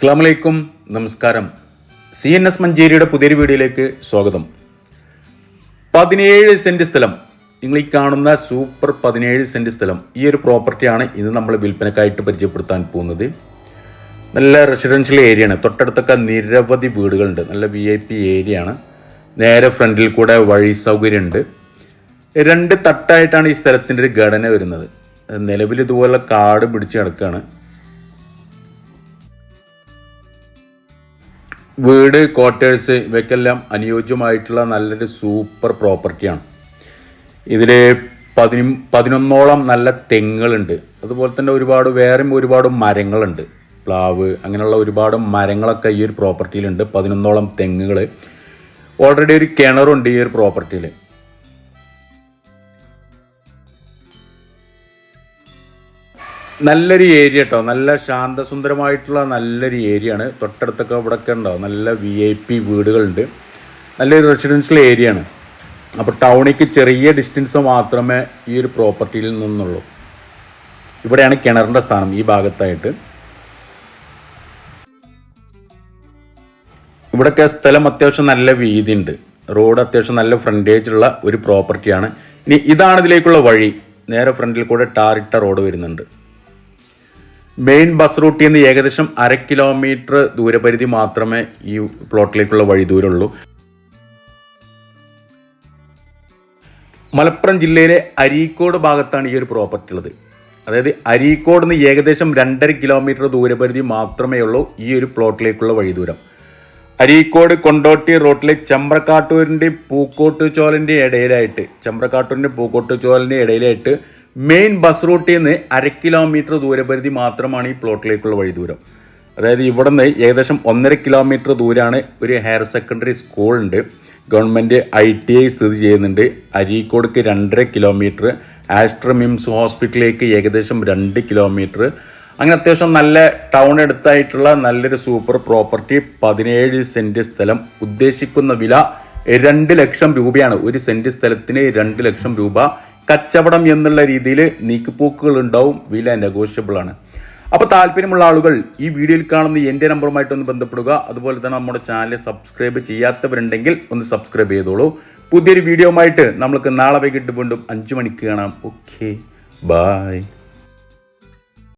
അസ്സാമലൈക്കും നമസ്കാരം. C N S മഞ്ചേരിയുടെ പുതിയൊരു വീഡിയോയിലേക്ക് സ്വാഗതം. പതിനേഴ് സെന്റ് സ്ഥലം. നിങ്ങൾ ഈ കാണുന്ന സൂപ്പർ പതിനേഴ് സെന്റ് സ്ഥലം ഈ ഒരു പ്രോപ്പർട്ടിയാണ് ഇന്ന് നമ്മൾ വിൽപ്പനക്കായിട്ട് പരിചയപ്പെടുത്താൻ പോകുന്നത്. നല്ല റെസിഡൻഷ്യൽ ഏരിയ ആണ്. തൊട്ടടുത്തൊക്കെ നിരവധി വീടുകളുണ്ട്. നല്ല വി ഐ പി ഏരിയ ആണ്. നേരെ ഫ്രണ്ടിൽ കൂടെ വഴി സൗകര്യമുണ്ട്. രണ്ട് തട്ടായിട്ടാണ് ഈ സ്ഥലത്തിന്റെ ഒരു ഘടന വരുന്നത്. നിലവിൽ ഇതുപോലെ കാട് പിടിച്ച് കിടക്കുകയാണ്. വീട് ക്വാർട്ടേഴ്സ് ഇവയ്ക്കെല്ലാം അനുയോജ്യമായിട്ടുള്ള നല്ലൊരു സൂപ്പർ പ്രോപ്പർട്ടിയാണ് ഇതിൽ പതിന പതിനൊന്നോളം നല്ല തെങ്ങുകളുണ്ട്. അതുപോലെ തന്നെ ഒരുപാട് വേറെയും ഒരുപാട് മരങ്ങളുണ്ട്. പ്ലാവ് അങ്ങനെയുള്ള ഒരുപാട് മരങ്ങളൊക്കെ ഈ ഒരു പ്രോപ്പർട്ടിയിലുണ്ട് പതിനൊന്നോളം തെങ്ങുകൾ ഓൾറെഡി ഒരു കിണറുണ്ട് ഈ ഒരു പ്രോപ്പർട്ടിയിൽ നല്ലൊരു ഏരിയ കേട്ടോ നല്ല ശാന്തസുന്ദരമായിട്ടുള്ള നല്ലൊരു ഏരിയ ആണ് തൊട്ടടുത്തൊക്കെ ഇവിടെയൊക്കെ ഉണ്ടാവും നല്ല വി ഐ പി വീടുകളുണ്ട്. നല്ലൊരു റെസിഡൻഷ്യൽ ഏരിയ ആണ്. അപ്പോൾ ടൗണിക്ക് ചെറിയ ഡിസ്റ്റൻസ് മാത്രമേ ഈ ഒരു പ്രോപ്പർട്ടിയിൽ നിന്നുള്ളൂ. ഇവിടെയാണ് കിണറിന്റെ സ്ഥാനം ഈ ഭാഗത്തായിട്ട്. ഇവിടെയൊക്കെ സ്ഥലം അത്യാവശ്യം നല്ല വീതി ഉണ്ട് റോഡ് അത്യാവശ്യം നല്ല ഫ്രണ്ടേജ് ഉള്ള ഒരു പ്രോപ്പർട്ടിയാണ് ഇനി ഇതാണ് ഇതിലേക്കുള്ള വഴി. നേരെ ഫ്രണ്ടിൽ കൂടെ ടാറിട്ട റോഡ് വരുന്നുണ്ട്. മെയിൻ ബസ് റൂട്ടിൽ നിന്ന് ഏകദേശം അര കിലോമീറ്റർ ദൂരപരിധി മാത്രമേ ഈ പ്ലോട്ടിലേക്കുള്ള വഴി ദൂരമുള്ളൂ. മലപ്പുറം ജില്ലയിലെ അരീക്കോട് ഭാഗത്താണ് ഈ ഒരു പ്രോപ്പർട്ടി ഉള്ളത്. അതായത് അരീക്കോട് നിന്ന് ഏകദേശം രണ്ടര കിലോമീറ്റർ ദൂരപരിധി മാത്രമേ ഉള്ളൂ ഈ ഒരു പ്ലോട്ടിലേക്കുള്ള വഴി ദൂരം. അരീക്കോട് കൊണ്ടോട്ടി റോട്ടിലെ ചമ്പ്രക്കാട്ടൂരിന്റെയും പൂക്കോട്ടുചോലിന്റെയും ചോലിന്റെ ഇടയിലായിട്ട് ചമ്പ്രക്കാട്ടൂരിന്റെ പൂക്കോട്ടുചോലിന്റെ ഇടയിലായിട്ട് മെയിൻ ബസ് റൂട്ടിൽ നിന്ന് അര കിലോമീറ്റർ ദൂരപരിധി മാത്രമാണ് ഈ പ്ലോട്ടിലേക്കുള്ള വഴി ദൂരം. അതായത് ഇവിടെ നിന്ന് ഏകദേശം ഒന്നര കിലോമീറ്റർ ദൂരമാണ് ഒരു ഹയർ സെക്കൻഡറി സ്കൂളുണ്ട് ഗവൺമെന്റ് ഐ ടി ഐ സ്ഥിതി ചെയ്യുന്നുണ്ട്. അരീക്കോടുക്ക് രണ്ടര കിലോമീറ്റർ ആസ്ട്ര മിംസ് ഹോസ്പിറ്റലിലേക്ക് ഏകദേശം രണ്ട് കിലോമീറ്റർ അങ്ങനെ അത്യാവശ്യം നല്ല ടൗൺ എടുത്തായിട്ടുള്ള നല്ലൊരു സൂപ്പർ പ്രോപ്പർട്ടി പതിനേഴ് സെന്റ് സ്ഥലം. ഉദ്ദേശിക്കുന്ന വില രണ്ട് ലക്ഷം രൂപയാണ്. ഒരു സെന്റ് സ്ഥലത്തിന് രണ്ട് ലക്ഷം രൂപ. കച്ചവടം എന്നുള്ള രീതിയിൽ നീക്കുപോക്കുകൾ ഉണ്ടാവും. വില നെഗോഷ്യബിൾ ആണ്. അപ്പോൾ താല്പര്യമുള്ള ആളുകൾ ഈ വീഡിയോയിൽ കാണുന്ന എന്റെ നമ്പറുമായിട്ടൊന്ന് ബന്ധപ്പെടുക. അതുപോലെ തന്നെ നമ്മുടെ ചാനൽ സബ്സ്ക്രൈബ് ചെയ്യാത്തവരുണ്ടെങ്കിൽ ഒന്ന് സബ്സ്ക്രൈബ് ചെയ്തോളൂ. പുതിയൊരു വീഡിയോ ആയിട്ട് നമ്മൾക്ക് നാളെ വൈകിട്ട് വീണ്ടും അഞ്ച് മണിക്ക് കാണാം. Okay bye